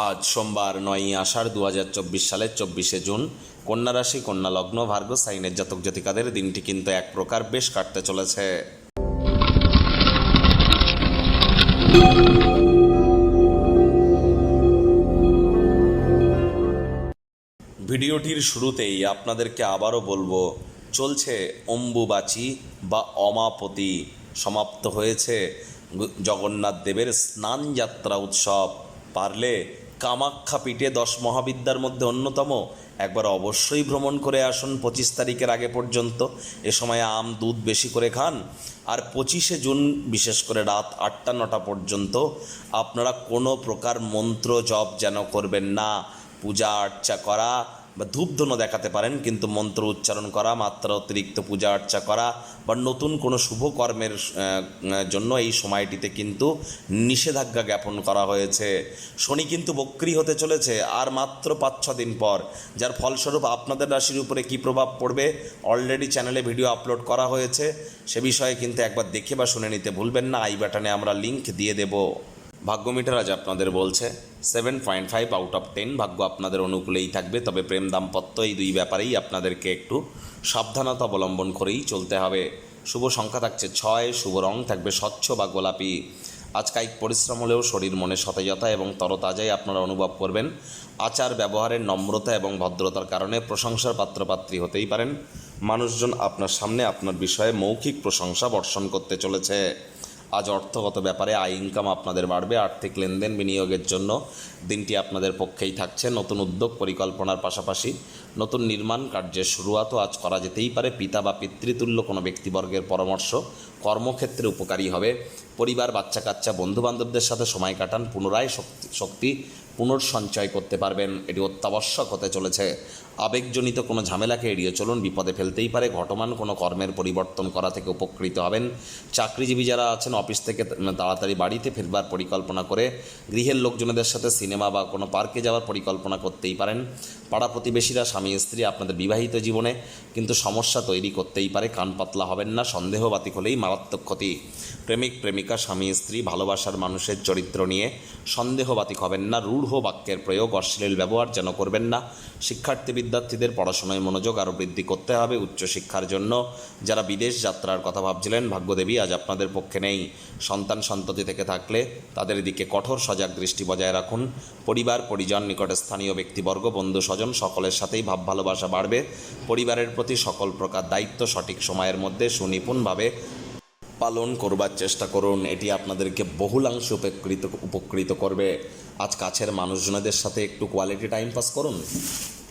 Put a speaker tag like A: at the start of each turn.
A: আজ সোমবার নয়ই আষাঢ় দু হাজার চব্বিশ সালের চব্বিশে জুন। কন্যা রাশি, কন্যা লগ্ন ভার্গ সাইনের জাতক জাতিকাদের দিনটি কিন্তু এক প্রকার বেশ কাটতে চলেছে। ভিডিওটির শুরুতেই আপনাদেরকে আবারও বলব, চলছে অম্বুবাচী বা অমাপতি। সমাপ্ত হয়েছে জগন্নাথ দেবের স্নান যাত্রা উৎসব। পারলে কামাখ্যা পিঠে দশ মহাবিদ্যার মধ্যে অন্যতম। একবার অবশ্যই ভ্রমণ করে আসুন পঁচিশ তারিখের আগে পর্যন্ত। এ সময় আম, দুধ বেশি করে খান। আর পঁচিশে জুন, বিশেষ করে রাত আটটা, নটা পর্যন্ত আপনারা কোনো প্রকার মন্ত্র জপ যেন করবেন না। পূজা আর্চা করা বা ধূপধুনো দেখাতে পারেন, কিন্তু মন্ত্র উচ্চারণ করা, মাত্রা অতিরিক্ত পূজা আর্চা করা বা নতুন কোনো শুভ কর্মের জন্য এই সময়টিতে কিন্তু নিষেধাজ্ঞা জ্ঞাপন করা হয়েছে। শনি কিন্তু বক্রি হতে চলেছে, আর মাত্র পাঁচ ছ দিন পর, যার ফলস্বরূপ আপনাদের রাশির উপরে কী প্রভাব পড়বে অলরেডি চ্যানেলে ভিডিও আপলোড করা হয়েছে। সে বিষয়ে কিন্তু একবার দেখে বা শুনে নিতে ভুলবেন না আই বাটনে আমরা লিংক দিয়ে দেবো। ভাগ্যমিটার আজ আপনাদের বলছে seven point five out of ten ভাগ্য আপনাদের অনুকূলেই থাকবে, তবে প্রেম দাম্পত্য এই দুই ব্যাপারেই আপনাদেরকে একটু সাবধানতা অবলম্বন করেই চলতে হবে। শুভ সংখ্যা থাকছে ছয়, শুভ রং থাকবে স্বচ্ছ বা গোলাপি। আজ কায়িক পরিশ্রম হলেও শরীর মনে সতেজতা এবং তরতাজাই আপনারা অনুভব করবেন। আচার ব্যবহারের নম্রতা এবং ভদ্রতার কারণে প্রশংসার পাত্রপাত্রী হতেই পারেন। মানুষজন আপনার সামনে আপনার বিষয়ে মৌখিক প্রশংসা বর্ষণ করতে চলেছে। আজ অর্থগত ব্যাপারে আয় ইনকাম আপনাদের বাড়বে, আর্থিক লেনদেন বিনিয়োগের জন্য দিনটি আপনাদের পক্ষেই থাকছে। নতুন উদ্যোগ পরিকল্পনার পাশাপাশি নতুন নির্মাণ কার্যের শুরুয়াতও আজ করা যেতেই পারে। পিতা বা পিতৃতুল্য কোনো ব্যক্তিবর্গের পরামর্শ কর্মক্ষেত্রে উপকারী হবে। পরিবার বাচ্চা কাচ্চা বন্ধুবান্ধবদের সাথে সময় কাটান, পুনরায় শক্তি শক্তি পুনর্সঞ্চয় করতে পারবেন। এটি অত্যাবশ্যক হতে চলেছে। আবেগজনিত কোনো ঝামেলাকে এড়িয়ে চলুন, বিপদে ফেলতেই পারে। ঘটমান কোনো কর্মের পরিবর্তন করা থেকে উপকৃত হবেন। চাকরিজীবী যারা আছেন, অফিস থেকে তাড়াতাড়ি বাড়িতে ফিরবার পরিকল্পনা করে গৃহের লোকজনদের সাথে সিনেমা বা কোনো পার্কে যাওয়ার পরিকল্পনা করতেই পারেন। পাড়া প্রতিবেশীরা, স্বামী, স্ত্রী আপনাদের বিবাহিত জীবনে কিন্তু সমস্যা তৈরি করতেই পারে। কান পাতলা হবেন না, সন্দেহবাতিক হলেই মারাত্মক ক্ষতি। প্রেমিক, প্রেমিকা, স্বামী, স্ত্রী, ভালোবাসার মানুষের চরিত্র নিয়ে সন্দেহবাতিক হবেন না, রূঢ় বাক্যের প্রয়োগ, অশ্লীল ব্যবহার যেন করবেন না। শিক্ষার্থী, বিদ্যার্থীদের পড়াশোনায় মনোযোগ আরও বৃদ্ধি করতে হবে উচ্চশিক্ষার জন্য। যারা বিদেশ যাত্রার কথা ভাবছিলেন, ভাগ্যদেবী আজ আপনাদের পক্ষে নেই। সন্তান সন্ততি থেকে থাকলে তাদের দিকে কঠোর সজাগ দৃষ্টি বজায় রাখুন। পরিবার, পরিজন, নিকটে স্থানীয় ব্যক্তিবর্গ, বন্ধু, স্বজন সকলের সাথেই ভাব ভালোবাসা বাড়বে। পরিবারের প্রতি সকল প্রকার দায়িত্ব সঠিক সময়ের মধ্যে সুনিপুণভাবে পালন করবার চেষ্টা করুন। এটি আপনাদেরকে বহুলাংশ উপকৃত উপকৃত করবে। আজ কাছের মানুষজনদের সাথে একটু কোয়ালিটি টাইম পাস করুন।